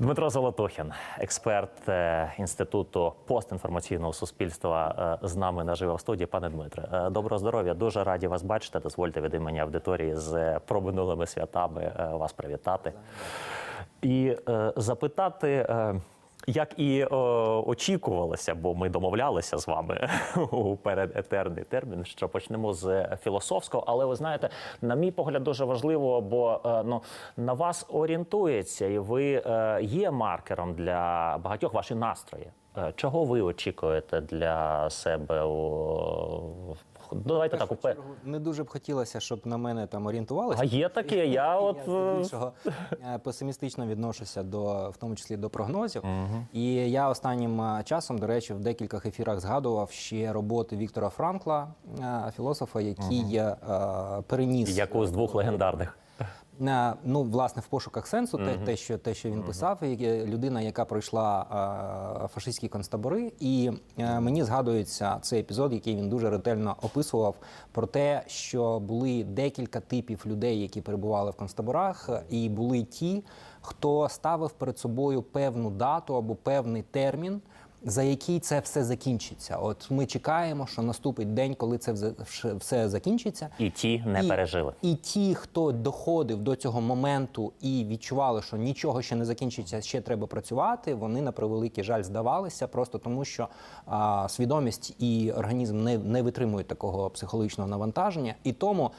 Дмитро Золотухін, експерт е, інституту постінформаційного суспільства, е, з нами наживо в студії. Пане Дмитре, е, доброго здоров'я. Дуже раді вас бачити. Дозвольте від імені аудиторії з проминулими святами вас привітати і запитати. Як і е, очікувалося, бо ми домовлялися з вами у передетерний термін, що почнемо з філософського. Але ви знаєте, на мій погляд, дуже важливо, бо е, ну на вас орієнтується, і ви е, є маркером для багатьох ваші настрої. Е, Чого ви очікуєте для себе у давайте так упе. пе- Не дуже б хотілося, щоб на мене там орієнтувалися. А є таке, я от, я здебільшого е, песимістично відношуся до, в тому числі до прогнозів. І я останнім е, часом, до речі, в декількох ефірах згадував ще роботи Віктора Франкла, е, філософа, який е, переніс яку з двох легендарних. Ну, власне, в пошуках сенсу, те, те, що те, що він писав, людина, яка пройшла е, фашистські концтабори, і е, мені згадується цей епізод, який він дуже ретельно описував про те, що були декілька типів людей, які перебували в концтаборах, і були ті, хто ставив перед собою певну дату або певний термін. За який це все закінчиться? От ми чекаємо, що наступить день, коли це все- закінчиться, І ті не і, пережили. І ті, хто доходив до цього моменту і відчували, що нічого ще не закінчиться, ще треба працювати. Вони на превеликий жаль здавалися, просто тому що а, свідомість і організм не, не витримують такого психологічного навантаження. І тому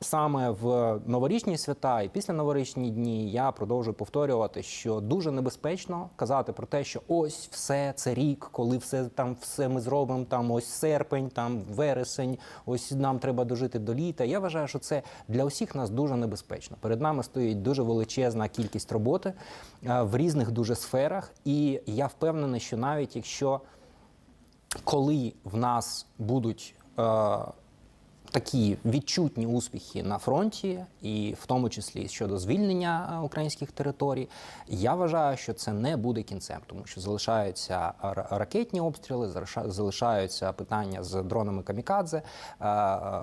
саме в новорічні свята і після новорічні дні я продовжую повторювати, що дуже небезпечно казати про те, що ось все це рік, коли все там все ми зробимо. Там ось серпень, там вересень, ось нам треба дожити до літа. Я вважаю, що це для усіх нас дуже небезпечно. Перед нами стоїть дуже величезна кількість роботи е, в різних дуже сферах, і я впевнений, що навіть якщо коли в нас будуть е, такі відчутні успіхи на фронті, і в тому числі щодо звільнення е, українських територій, я вважаю, що це не буде кінцем, тому що залишаються ракетні обстріли, залиша- залишаються питання з дронами камікадзе. Е,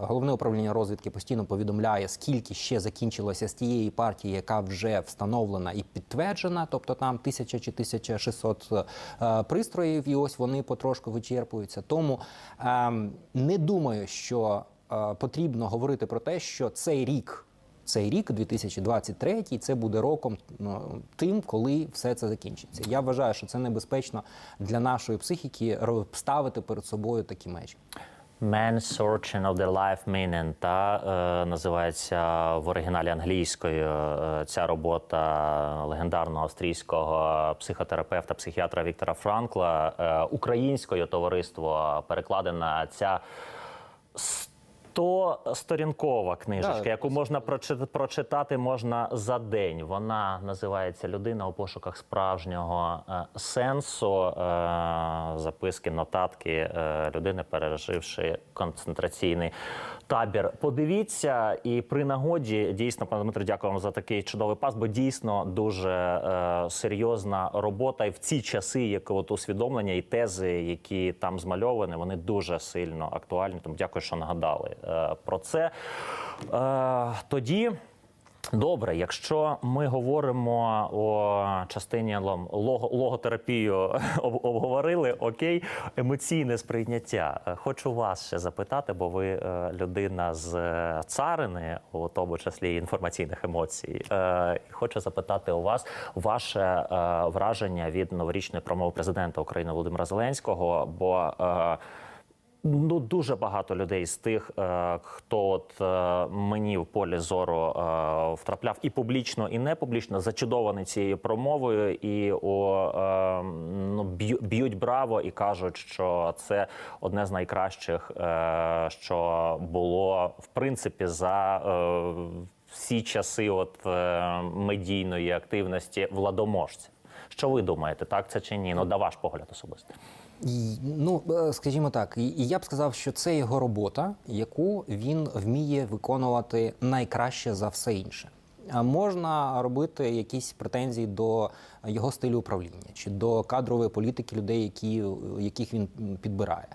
Головне управління розвідки постійно повідомляє, скільки ще закінчилося з тієї партії, яка вже встановлена і підтверджена, тобто там 1000 чи 1600 е, пристроїв, і ось вони потрошку вичерпуються. Тому ем, не думаю, що е, потрібно говорити про те, що цей рік. Цей рік, 2023, це буде роком ну, тим, коли все це закінчиться. Я вважаю, що це небезпечно для нашої психіки ставити перед собою такі межі. Man Searching of the Life Meaning, та е, називається в оригіналі англійською е, ця робота легендарного австрійського психотерапевта, психіатра Віктора Франкла. Е, українською товариство перекладена ця 100-сторінкова книжечка, Да, яку можна прочи- прочитати можна за день. Вона називається Людина у пошуках справжнього е, сенсу. Е, записки, нотатки е, людини, переживши концентраційний табір. Подивіться, і при нагоді дійсно, пане Дмитро, дякую вам за такий чудовий пас, бо дійсно дуже е, серйозна робота. І в ці часи, як от усвідомлення і тези, які там змальовані, вони дуже сильно актуальні. Тому дякую, що нагадали е, про це. Е, тоді. Добре, якщо ми говоримо о частині лого, логотерапію об- обговорили, окей, емоційне сприйняття. Е, Хочу вас ще запитати, бо ви е, людина з е, царини, у тому числі інформаційних емоцій. Хочу запитати у вас ваше враження від новорічної промови президента України Володимира Зеленського. Бо Ну, дуже багато людей з тих, е, хто от е, мені в полі зору е, втрапляв і публічно, і не публічно, зачудований цією промовою, і о, ну, б'ють браво і кажуть, що це одне з найкращих, що було в принципі за всі часи от медійної активності владоможця. Що ви думаєте, так це чи ні? Ну, да ваш погляд особистий. Ну, е, скажімо так, і я б сказав, що це його робота, яку він вміє виконувати найкраще за все інше. Можна робити якісь претензії до його стилю управління чи до кадрової політики людей, які, яких він підбирає.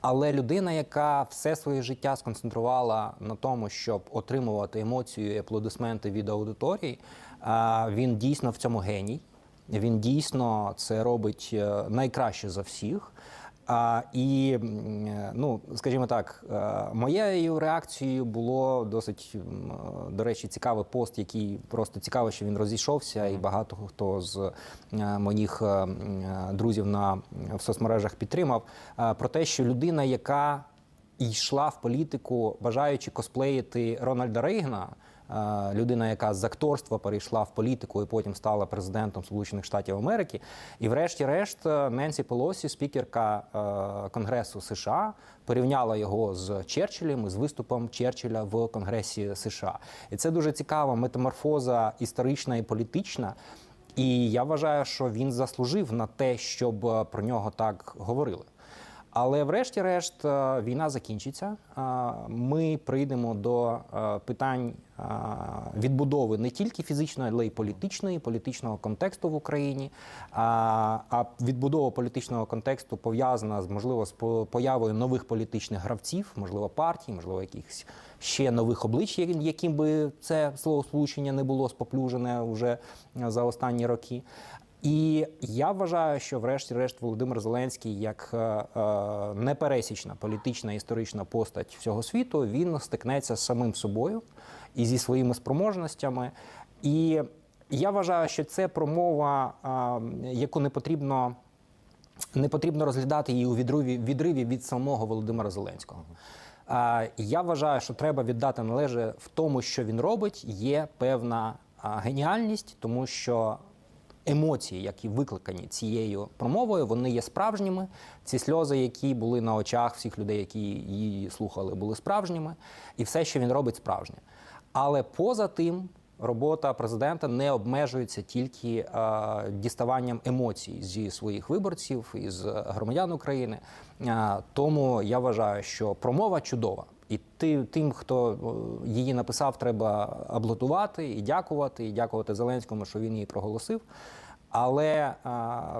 Але людина, яка все своє життя сконцентрувала на тому, щоб отримувати емоцію і аплодисменти від аудиторії, Він дійсно в цьому геній. Він дійсно це робить е, найкраще за всіх. А, і, е, ну, скажімо так, е, моєю реакцією було досить, до речі, цікавий пост, який просто цікаво, що він розійшовся, і багато хто з моїх друзів на, в соцмережах підтримав, про те, що людина, яка йшла в політику, бажаючи косплеїти Рональда Рейгана, е, людина, яка з акторства перейшла в політику і потім стала президентом Сполучених Штатів Америки. І, врешті-решт, е, Ненсі Пелосі, спікерка е, Конгресу США, порівняла його з Черчиллем і з виступом Черчилля в Конгресі США. І це дуже цікава метаморфоза історична і політична. І я вважаю, що він заслужив на те, щоб е, про нього так говорили. Але врешті-решт е, війна закінчиться. Е, Ми прийдемо до е, питань відбудови не тільки фізичної, але й політичної, політичного контексту в Україні. А відбудова політичного контексту пов'язана з можливо з появою нових політичних гравців, можливо, партій, можливо, якихось ще нових облич, яким би це словосполучення не було споплюжене вже за останні роки. І я вважаю, що врешті-решт Володимир Зеленський, як е, е, непересічна політична історична постать всього світу, він стикнеться з самим собою і зі своїми спроможностями. І я вважаю, що це промова, е, яку не потрібно. Не потрібно розглядати її у відриві, відриві від самого Володимира Зеленського. А, Я вважаю, що треба віддати належне в тому, що він робить, є певна геніальність, тому що емоції, які викликані цією промовою, вони є справжніми. Ці сльози, які були на очах всіх людей, які її слухали, були справжніми, і все, що він робить, справжнє. Але поза тим, робота президента не обмежується тільки е, діставанням емоцій зі своїх виборців і з громадян України. Е, тому я вважаю, що промова чудова. І ти, тим, хто її написав, треба аплодувати і дякувати, і дякувати Зеленському, що він її проголосив. Але е,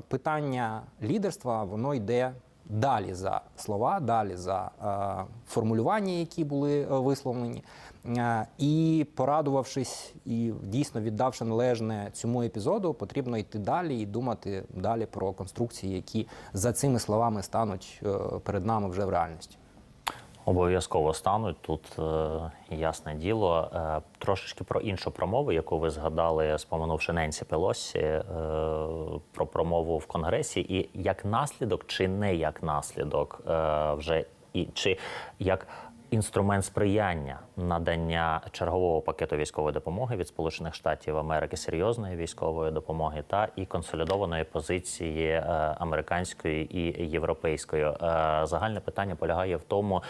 питання лідерства воно йде далі за слова, далі за е, формулювання, які були е, висловлені. І порадувавшись і дійсно віддавши належне цьому епізоду, потрібно йти далі і думати далі про конструкції, які за цими словами стануть перед нами вже в реальності. Обов'язково стануть тут е, ясне діло. Е, трошечки про іншу промову, яку ви згадали, споминувши Ненсі Пелосі, е, про промову в Конгресі, і як наслідок, чи не як наслідок, вже і чи як інструмент сприяння надання чергового пакету військової допомоги від Сполучених Штатів Америки, серйозної військової допомоги та і консолідованої позиції е, американської і європейської. Е, Загальне питання полягає в тому,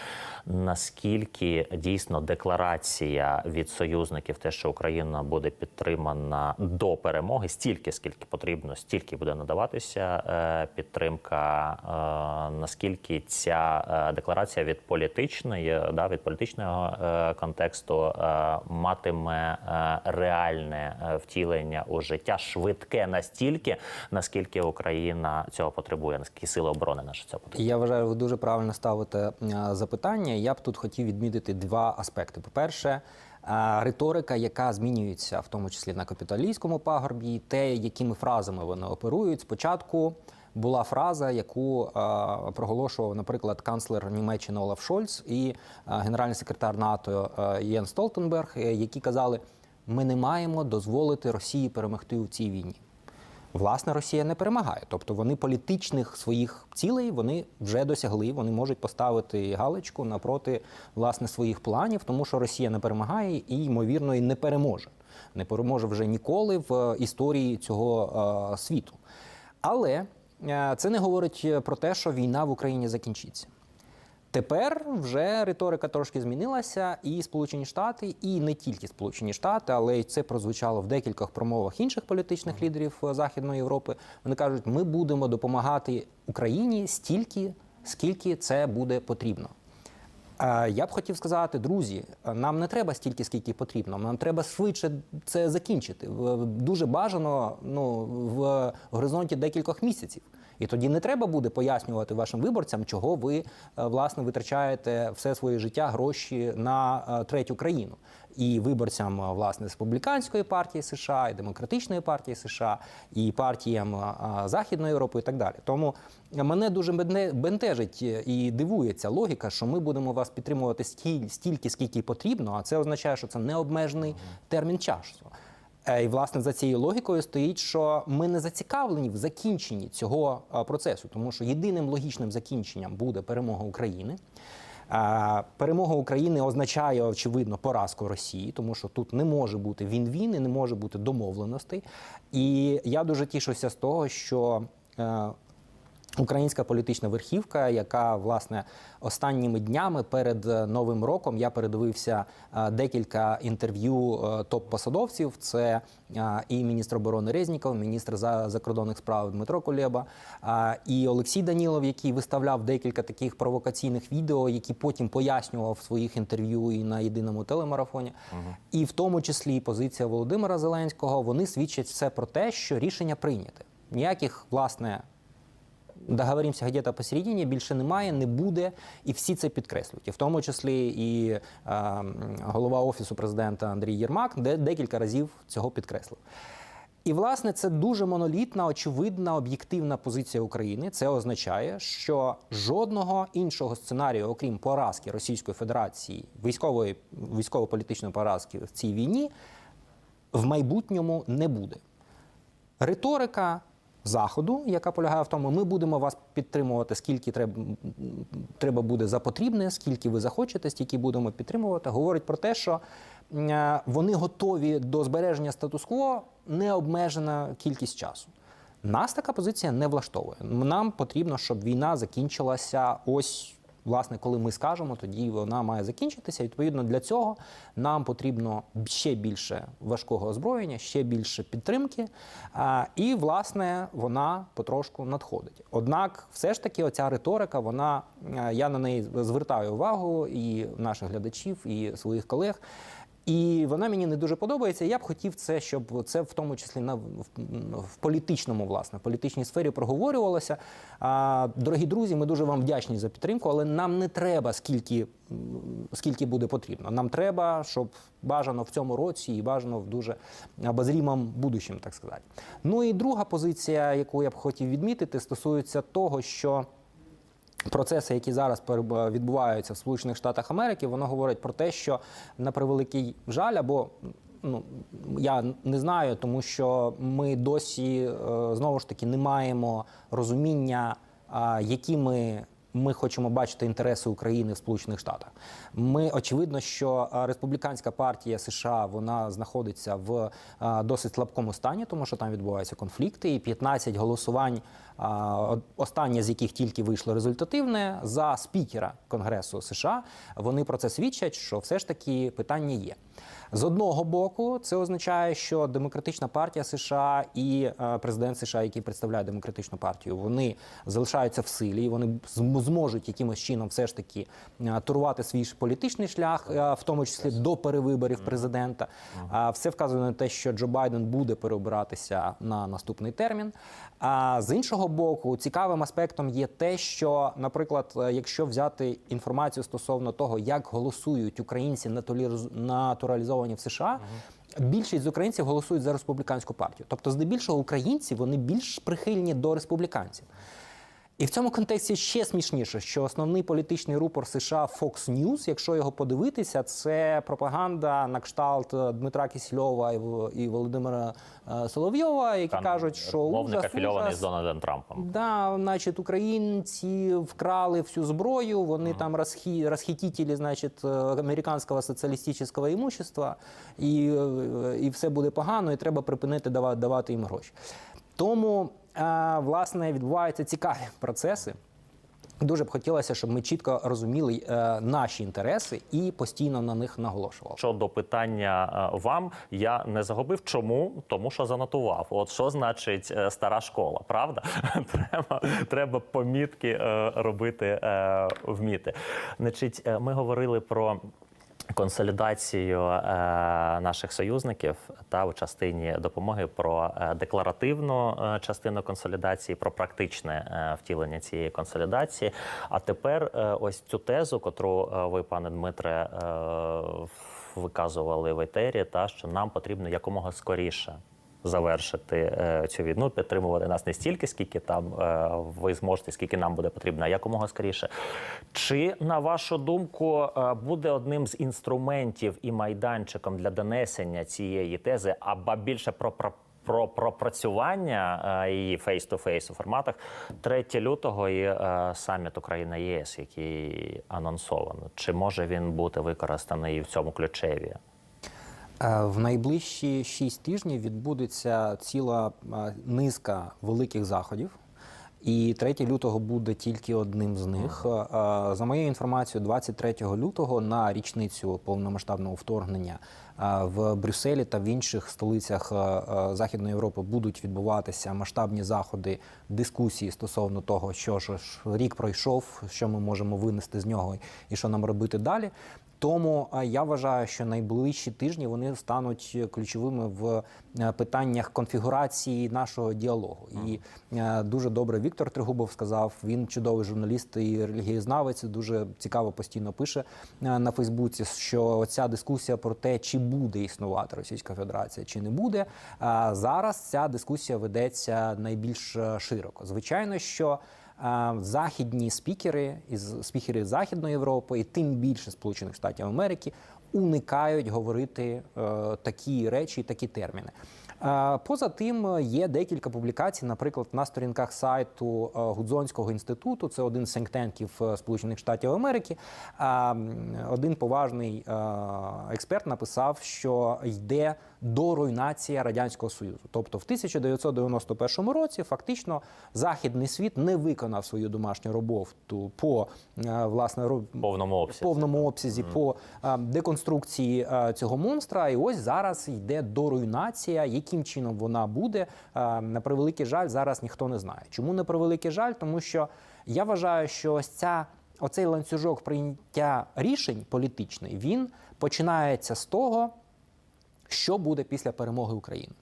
наскільки дійсно декларація від союзників, те, що Україна буде підтримана до перемоги, стільки скільки потрібно, стільки буде надаватися е, підтримка. Наскільки ця декларація від політичної, да, від політичного контексту е, матиме е, реальне е, втілення у життя, швидке настільки, наскільки Україна цього потребує, наскільки сили оборони наші цього потребують. Я вважаю, ви дуже правильно ставите запитання. Я б тут хотів відмітити два аспекти. По-перше, е, риторика, яка змінюється, в тому числі на капіталійському пагорбі, те, якими фразами вони оперують. Спочатку була фраза, яку е, проголошував, наприклад, канцлер Німеччини Олаф Шольц і е, генеральний секретар НАТО е, Єн Столтенберг, які казали: ми не маємо дозволити Росії перемогти у цій війні. Власне, Росія не перемагає. Тобто вони політичних своїх цілей вони вже досягли. Вони можуть поставити галочку напроти власне своїх планів, тому що Росія не перемагає і ймовірно і не переможе. Не переможе вже ніколи в історії цього світу. Але це не говорить про те, що війна в Україні закінчиться. Тепер вже риторика трошки змінилася, і Сполучені Штати, і не тільки Сполучені Штати, але й це прозвучало в декількох промовах інших політичних лідерів е, Західної Європи. Вони кажуть, ми будемо допомагати Україні стільки, скільки це буде потрібно. Е, Я б хотів сказати, друзі, нам не треба стільки, скільки потрібно. Нам треба швидше це закінчити. Дуже бажано ну, в горизонті декількох місяців. І тоді не треба буде пояснювати вашим виборцям, чого ви е, власне витрачаєте все своє життя гроші на е, третю країну. І виборцям власне республіканської партії США, і демократичної партії США, і партіям Західної Європи, і так далі. Тому мене дуже бентежить і дивує ця логіка, що ми будемо вас підтримувати стіль- стільки, скільки потрібно, а це означає, що це необмежений термін часу. Е, І власне за цією логікою стоїть, що ми не зацікавлені в закінченні цього е, процесу, тому що єдиним логічним закінченням буде перемога України. Перемога України означає очевидно поразку Росії, тому що тут не може бути він-він і не може бути домовленостей. І я дуже тішуся з того, що е, Українська політична верхівка, яка власне останніми днями перед е, новим роком я передивився е, декілька інтерв'ю е, топ-посадовців. Це і міністр оборони Резніков, міністр за- закордонних справ Дмитро Кулеба, і Олексій Данілов, який виставляв декілька таких провокаційних відео, які потім пояснював в своїх інтерв'ю і на єдиному телемарафоні. І в тому числі і позиція Володимира Зеленського. Вони свідчать все про те, що рішення прийняте. Ніяких власне договоримося где-то посередині, більше немає, не буде, і всі це підкреслюють. І в тому числі і е, голова офісу президента Андрій Єрмак де декілька разів цього підкреслив. І власне це дуже монолітна, очевидна, об'єктивна позиція України. Це означає, що жодного іншого сценарію, окрім поразки Російської Федерації, військової військово-політичної поразки в цій війні, в майбутньому не буде. Риторика Заходу, яка полягає в тому, ми будемо вас підтримувати, скільки треба, треба буде за потрібне, скільки ви захочете, стільки будемо підтримувати, говорить про те, що е, вони готові до збереження статус-кво необмежена кількість часу. Нас така позиція не влаштовує. Нам потрібно, щоб війна закінчилася ось. Власне, коли ми скажемо, тоді вона має закінчитися. Відповідно, для цього нам потрібно ще більше важкого озброєння, ще більше підтримки. І, власне, вона потрошку надходить. Однак, все ж таки, оця риторика, вона е, я на неї звертаю увагу і наших глядачів, і своїх колег. І вона мені не дуже подобається. Я б хотів це, щоб це в тому числі на в, в політичному, власне, політичній сфері проговорювалося. А, дорогі друзі, ми дуже вам вдячні за підтримку, але нам не треба скільки, скільки буде потрібно. Нам треба, щоб бажано в цьому році і бажано в дуже обозрімому будущем, так сказати. Ну і друга позиція, яку я б хотів відмітити, стосується того, що. Процеси, які зараз відбуваються в Сполучених Штатах Америки, воно говорить про те, що на превеликий жаль, або ну я не знаю, тому що ми досі е, знову ж таки не маємо розуміння, якими ми. Хочемо бачити інтереси України в Сполучених Штатах. Ми очевидно, що республіканська партія США вона знаходиться в досить слабкому стані, тому що там відбуваються конфлікти, і 15 голосувань, останнє з яких тільки вийшло результативне за спікера Конгресу США. Вони про це свідчать, що все ж таки питання є. З одного боку, це означає, що демократична партія США і президент США, який представляє демократичну партію, вони залишаються в силі, вони зм- зможуть якимось чином все ж таки е, турувати свій політичний шлях, е, в тому числі до перевиборів президента. Все вказує на те, що Джо Байден буде переобиратися на наступний термін. А з іншого боку, цікавим аспектом є те, що, наприклад, е, якщо взяти інформацію стосовно того, як голосують українці натураліз- натуралізовані в США. Більшість з українців голосують за республіканську партію. Тобто, здебільшого українці вони більш прихильні до республіканців. І в цьому контексті ще смішніше, що основний політичний рупор США Fox News, якщо його подивитися, це пропаганда на кшталт е, Дмитра Кисельова і Володимира е, Соловйова, які Там кажуть, що мовник ужас, афільований ужас. з Дональдом Трампом. Да, значить, українці вкрали всю зброю, вони там розхі, розхитителі, значить, е, американського соціалістичного імущества, і, і все буде погано, і треба припинити давати, давати їм гроші. Тому, власне, відбуваються цікаві процеси. Дуже б хотілося, щоб ми чітко розуміли е, наші інтереси і постійно на них наголошували. Щодо питання е, вам, я не загубив. Чому? Тому що занотував. От що значить е, стара школа, правда? треба, треба помітки е, робити, вміти. Значить, ми говорили про. Консолідацію е, наших союзників та у частині допомоги про е, декларативну е, частину консолідації, про практичне втілення цієї консолідації. А тепер ось цю тезу, котру ви, пане Дмитре, виказували в етері, та що нам потрібно якомога скоріше завершити е, цю війну, підтримувати нас не стільки, скільки там е, ви зможете, скільки нам буде потрібно, а якомога скоріше. Чи на вашу думку е, буде одним з інструментів і майданчиком для донесення цієї тези, або більше про, про про пропрацювання її фейс-то-фейс у форматах 3 лютого і е, саміт Україна ЄС, який анонсовано. Чи може він бути використаний в цьому ключеві? Е, В найближчі шість тижнів відбудеться ціла е, низка великих заходів. І 3 лютого буде тільки одним з них. Е, За моєю інформацією, 23 лютого на річницю повномасштабного вторгнення в Брюсселі та в інших столицях Західної Європи будуть відбуватися масштабні заходи дискусії стосовно того, що ж рік пройшов, що ми можемо винести з нього і що нам робити далі. Тому я вважаю, що найближчі тижні вони стануть ключовими в е, питаннях конфігурації нашого діалогу. І е, дуже добре Віктор Тригубов сказав. Він чудовий журналіст і релігієзнавець. Дуже цікаво постійно пише е, на Фейсбуці, що ця дискусія про те, чи буде існувати Російська Федерація, чи не буде. Зараз ця дискусія ведеться найбільш широко. Звичайно, що західні спікери із спікери Західної Європи, і тим більше Сполучених Штатів Америки уникають говорити е, такі речі, такі терміни. Поза тим, е, є декілька публікацій, наприклад, на сторінках сайту е, Гудзонського інституту, це один з синктенків е, Сполучених Штатів Америки. Один поважний експерт написав, що йде до руйнації радянського союзу. Тобто, в 1991 році фактично західний світ не виконав свою домашню роботу по е, власне Повному обсязі. повному обсязі по е, деконструкції е, цього монстра. І ось зараз йде до руйнація. Яким чином вона буде на превеликий жаль, зараз ніхто не знає. Чому на превеликий жаль? Тому що я вважаю, що ось ця оцей ланцюжок прийняття рішень політичний він починається з того, що буде після перемоги України.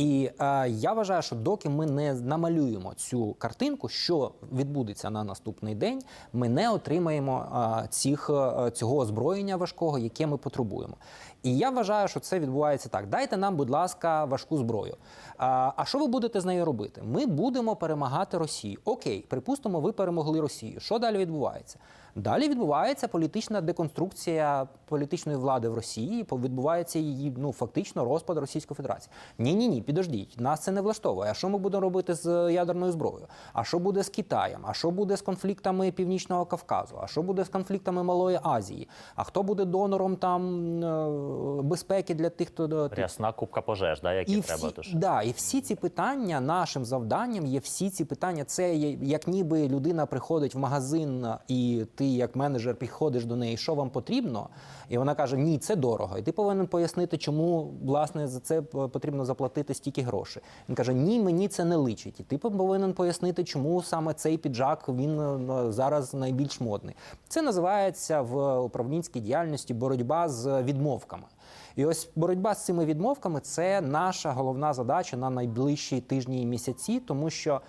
І е, я вважаю, що доки ми не намалюємо цю картинку, що відбудеться на наступний день, ми не отримаємо е, цих, е, цього озброєння важкого, яке ми потребуємо. І я вважаю, що це відбувається так. Дайте нам, будь ласка, важку зброю. А, а що ви будете з нею робити? Ми будемо перемагати Росію. Окей, припустимо, ви перемогли Росію. Що далі відбувається? Далі відбувається політична деконструкція політичної влади в Росії. Відбувається її ну фактично розпад Російської Федерації. Ні, ні, ні, підождіть, нас це не влаштовує. А що ми будемо робити з ядерною зброєю? А що буде з Китаєм? А що буде з конфліктами Північного Кавказу? А що буде з конфліктами Малої Азії? А хто буде донором там е, безпеки для тих, хто Рясна кубка пожеж, да, які і треба всі, да, і всі ці питання нашим завданням є всі ці питання. Це як ніби людина приходить в магазин, і ти, як менеджер, підходиш до неї, що вам потрібно, і вона каже: Ні, це дорого. І ти повинен пояснити, чому власне за це потрібно заплатити стільки грошей. Він каже: Ні, мені це не личить. І ти повинен пояснити, чому саме цей піджак він е, зараз найбільш модний. Це називається в управлінській діяльності боротьба з відмовками. І ось боротьба з цими відмовками це наша головна задача на найближчі тижні і місяці, тому що е,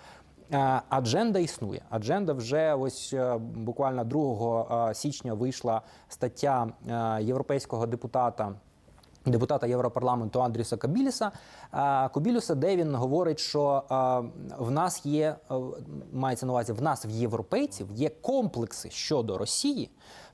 адженда існує. Адженда вже ось е, буквально 2 е, січня вийшла стаття е, європейського депутата. Депутата Європарламенту Андріса Кабіліса е, Кобілюса, де він говорить, що е, в нас є е, мається на увазі, в нас в європейців є комплекси щодо Росії,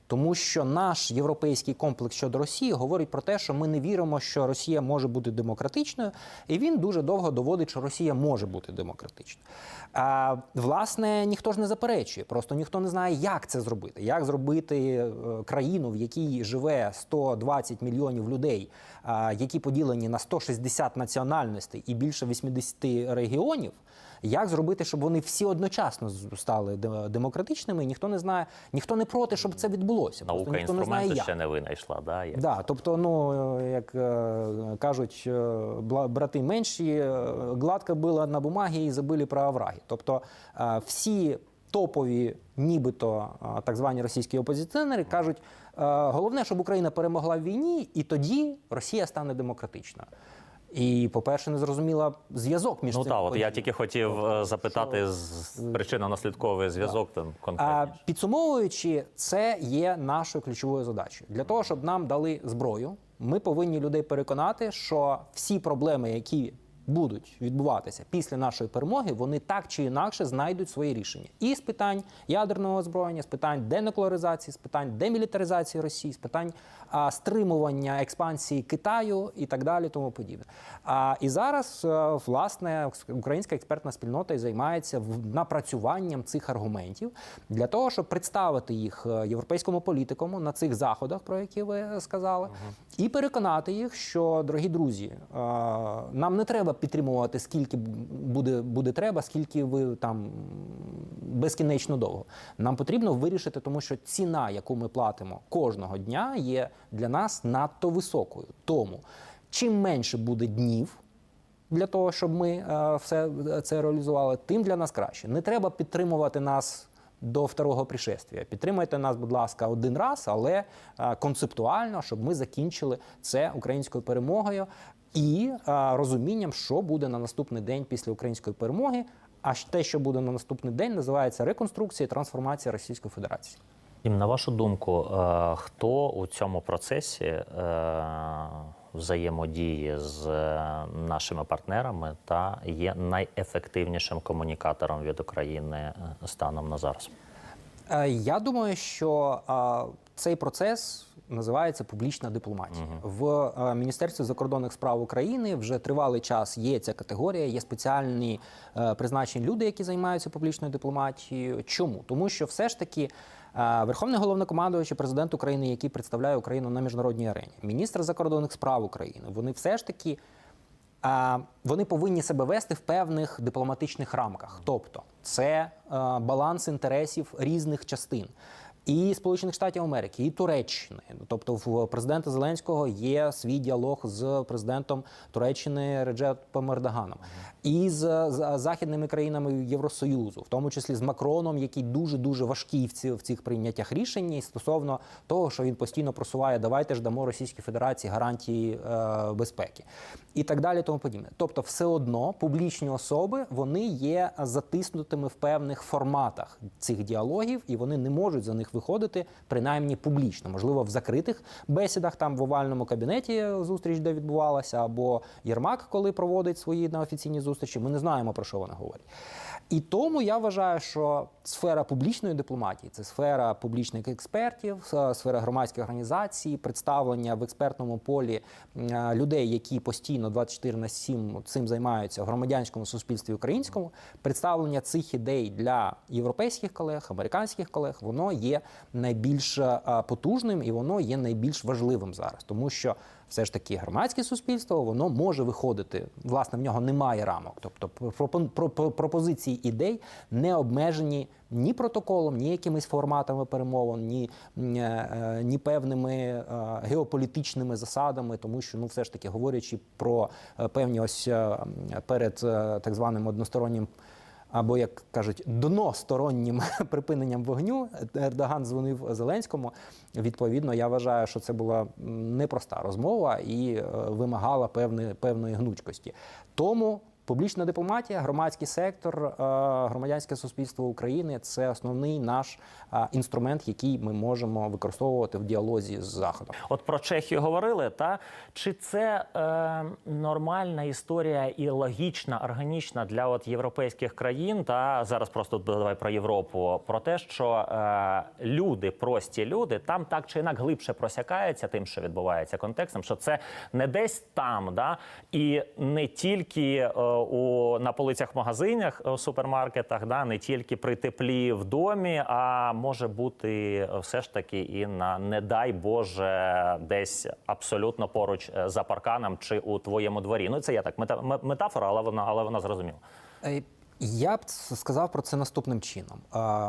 тому що наш європейський комплекс щодо Росії говорить про те, що ми не віримо, що Росія може бути демократичною, і він дуже довго доводить, що Росія може бути демократичною. А, власне, ніхто ж не заперечує, просто ніхто не знає, як це зробити. Як зробити е, країну, в якій живе 120 мільйонів людей, які поділені на 160 національностей і більше 80 регіонів. Як зробити, щоб вони всі одночасно стали де- демократичними? Ніхто не знає, ніхто не проти, щоб це відбулося. Просто Наука ніхто не знає, інструменту як. ще не винайшла. Да, як Да, тобто, ну як е, кажуть, е, брати менші, е, гладко було на бумагі і забили про овраги. Тобто всі топові, нібито так звані російські опозиціонери кажуть, головне, щоб Україна перемогла в війні, і тоді Росія стане демократичною. І, по-перше, не зрозуміла зв'язок між Ну цим. так, от я тільки хотів тобто, запитати з причинно-наслідковий зв'язок там конкретно. підсумовуючи, це є нашою ключовою задачею. Для того, щоб нам дали зброю, ми повинні людей переконати, що всі проблеми, які будуть відбуватися після нашої перемоги, вони так чи інакше знайдуть свої рішення. І з питань ядерного озброєння, з питань денуклеаризації, з питань демілітаризації Росії, з питань а, стримування експансії Китаю і так далі, тому подібне. А, і зараз, е, власне, українська експертна спільнота і займається в- напрацюванням цих аргументів для того, щоб представити їх е, європейському політикуму на цих заходах, про які ви сказали, і переконати їх, що, дорогі друзі, е, нам не треба підтримувати скільки буде, буде треба, скільки ви там безкінечно довго. Нам потрібно вирішити, тому що ціна, яку ми платимо кожного дня, є для нас надто високою. Тому чим менше буде днів. Для того щоб ми е, все це реалізували, тим для нас краще. Не треба підтримувати нас до второго пришествия. Підтримайте нас, будь ласка, один раз, але е, концептуально, щоб ми закінчили це українською перемогою і е, розумінням, що буде на наступний день після української перемоги. А те, що буде на наступний день, називається реконструкція і трансформація Російської Федерації. Тім, на вашу думку, е, хто у цьому процесі е, взаємодії з е, нашими партнерами та є найефективнішим комунікатором від України станом на зараз? Я думаю, що цей процес називається публічна дипломатія. В е, Міністерстві закордонних справ України вже тривалий час є ця категорія, є спеціальні е, призначені люди, які займаються публічною дипломатією. Чому? Тому що все ж таки. е, Верховний головнокомандуючий президент України, який представляє Україну на міжнародній арені, міністр закордонних справ України, вони все ж таки а, вони повинні себе вести в певних дипломатичних рамках. Тобто, це е, баланс інтересів різних частин. І Сполучених Штатів Америки, і Туреччини. Тобто, в президента Зеленського є свій діалог з президентом Туреччини Реджепом Ердоганом, і з, західними країнами Євросоюзу, в тому числі з Макроном, який дуже дуже важкий в, ці, в цих прийняттях рішень і стосовно того, що він постійно просуває, давайте ж дамо Російській Федерації гарантії е, безпеки, і так далі. Тому подібне. Тобто, все одно публічні особи вони є затиснутими в певних форматах цих діалогів, і вони не можуть за них виходити принаймні публічно. Можливо, в закритих бесідах, там в овальному кабінеті зустріч, де відбувалася, або Єрмак, коли проводить свої неофіційні зустрічі. Ми не знаємо про що вони говорять. І тому я вважаю, що сфера публічної дипломатії це сфера публічних експертів, сфера громадських організацій, представлення в експертному полі е, людей, які постійно 24 на 7 цим займаються в громадянському суспільстві українському. Представлення цих ідей для європейських колег, американських колег, воно є найбільш е, потужним і воно є найбільш важливим зараз, тому що все ж таки громадське суспільство воно може виходити. Власне, в нього немає рамок. Тобто пропозиції ідей не обмежені ні протоколом, ні якимись форматами перемовин, ні, ні, е, певними е, геополітичними засадами, тому що ну, все ж таки говорячи про е, певні ось е, перед е, так званим одностороннім. Або як кажуть, доностороннім припиненням вогню Ердоган дзвонив Зеленському. Відповідно, я вважаю, що це була непроста розмова і е, вимагала певної, певної гнучкості. Тому публічна дипломатія, громадський сектор, е, громадянське суспільство України це основний наш е, інструмент, який ми можемо використовувати в діалозі з заходом. От про Чехію говорили, та чи це е, нормальна історія і логічна, органічна для от європейських країн? Та зараз просто давай про Європу, про те, що е, люди, прості люди, там так чи інак глибше просякаються тим, що відбувається контекстом, що це не десь там, да і не тільки е, у на полицях магазинах, у супермаркетах, да не тільки при теплі в домі, а може бути е, все ж таки і на не дай Боже, десь абсолютно поруч е, за парканом чи у твоєму дворі. Ну це я так мета, метафора, але вона але вона зрозуміла. Я б сказав про це наступним чином.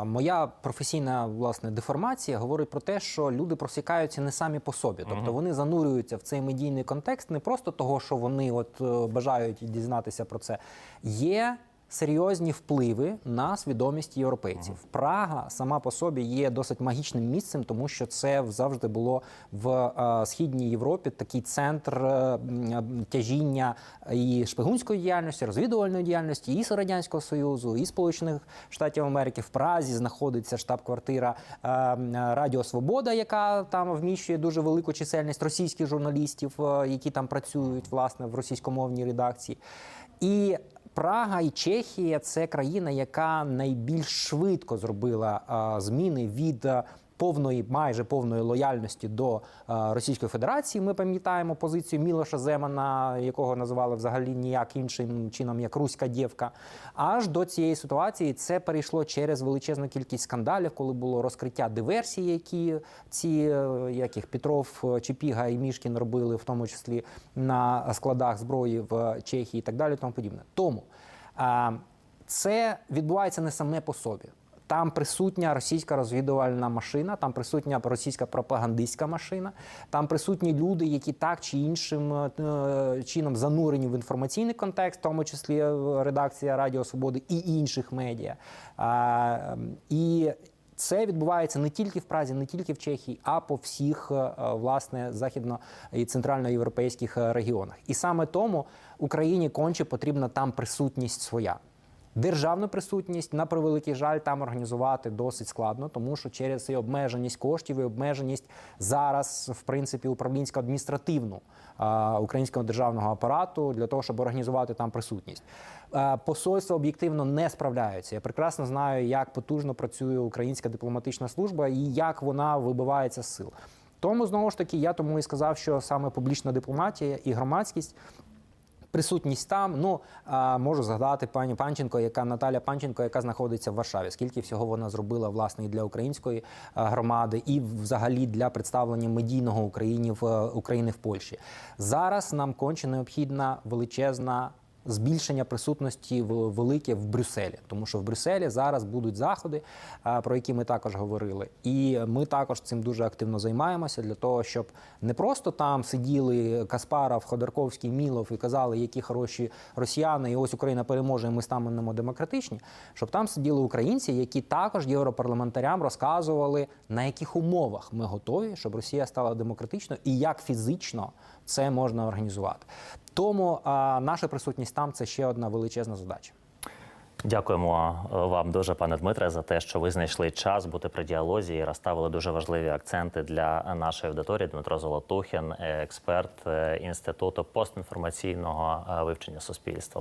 Моя професійна власне деформація говорить про те, що люди просікаються не самі по собі, тобто вони занурюються в цей медійний контекст не просто того, що вони от е, бажають дізнатися про це. Є серйозні впливи на свідомість європейців. Прага сама по собі є досить магічним місцем, тому що це завжди було в е, східній Європі такий центр е, тяжіння і шпигунської діяльності, розвідувальної діяльності, і радянського союзу, і Сполучених Штатів Америки. В Празі знаходиться штаб-квартира е, Радіо Свобода, яка там вміщує дуже велику чисельність російських журналістів, е, які там працюють власне в російськомовній редакції. І Прага і Чехія це країна, яка найбільш швидко зробила зміни від повної, майже повної лояльності до а, Російської Федерації. Ми пам'ятаємо позицію Мілоша Земана, якого називали взагалі ніяк іншим чином, як Руська дівка. Аж до цієї ситуації це перейшло через величезну кількість скандалів, коли було розкриття диверсій, які ці е, яких Петров, е, Чепіга і Мішкін робили, в тому числі на складах зброї в Чехії і так далі. Тому подібне. Тому це відбувається не саме по собі. Там присутня російська розвідувальна машина, там присутня російська пропагандистська машина, там присутні люди, які так чи іншим е, чином занурені в інформаційний контекст, в тому числі е, редакція Радіо Свободи і інших медіа. Ем, і це відбувається не тільки в Празі, не тільки в Чехії, а по всіх е, власне західно і центральноєвропейських регіонах. І саме тому Україні конче потрібна там присутність своя. Державну присутність на превеликий жаль там організувати досить складно, тому що через і обмеженість коштів і обмеженість зараз, в принципі, управлінсько-адміністративну а, українського державного апарату для того, щоб організувати там присутність. Е, Посольства об'єктивно не справляються. Я прекрасно знаю, як потужно працює українська дипломатична служба і як вона вибивається з сил. Тому знову ж таки я тому і сказав, що саме публічна дипломатія і громадськість присутність там. Ну можу згадати пані Панченко, яка Наталя Панченко, яка знаходиться в Варшаві. Скільки всього вона зробила власне і для української громади, і взагалі для представлення медійного України в е, України в Польщі. Зараз нам конче необхідна величезна. Збільшення присутності в- велике в Брюсселі, тому що в Брюсселі зараз будуть заходи, про які ми також говорили, і ми також цим дуже активно займаємося для того, щоб не просто там сиділи Каспаров, Ходорковський, Мілов і казали, які хороші росіяни, і ось Україна переможе, і ми станемо демократичні. Щоб там сиділи українці, які також європарламентарям розказували, на яких умовах ми готові, щоб Росія стала демократичною і як фізично це можна організувати. Тому а, наша присутність там це ще одна величезна задача. Дякуємо вам дуже, пане Дмитре, за те, що ви знайшли час бути при діалозі і розставили дуже важливі акценти для нашої аудиторії. Дмитро Золотухін, експерт е, інституту постінформаційного е, вивчення суспільства.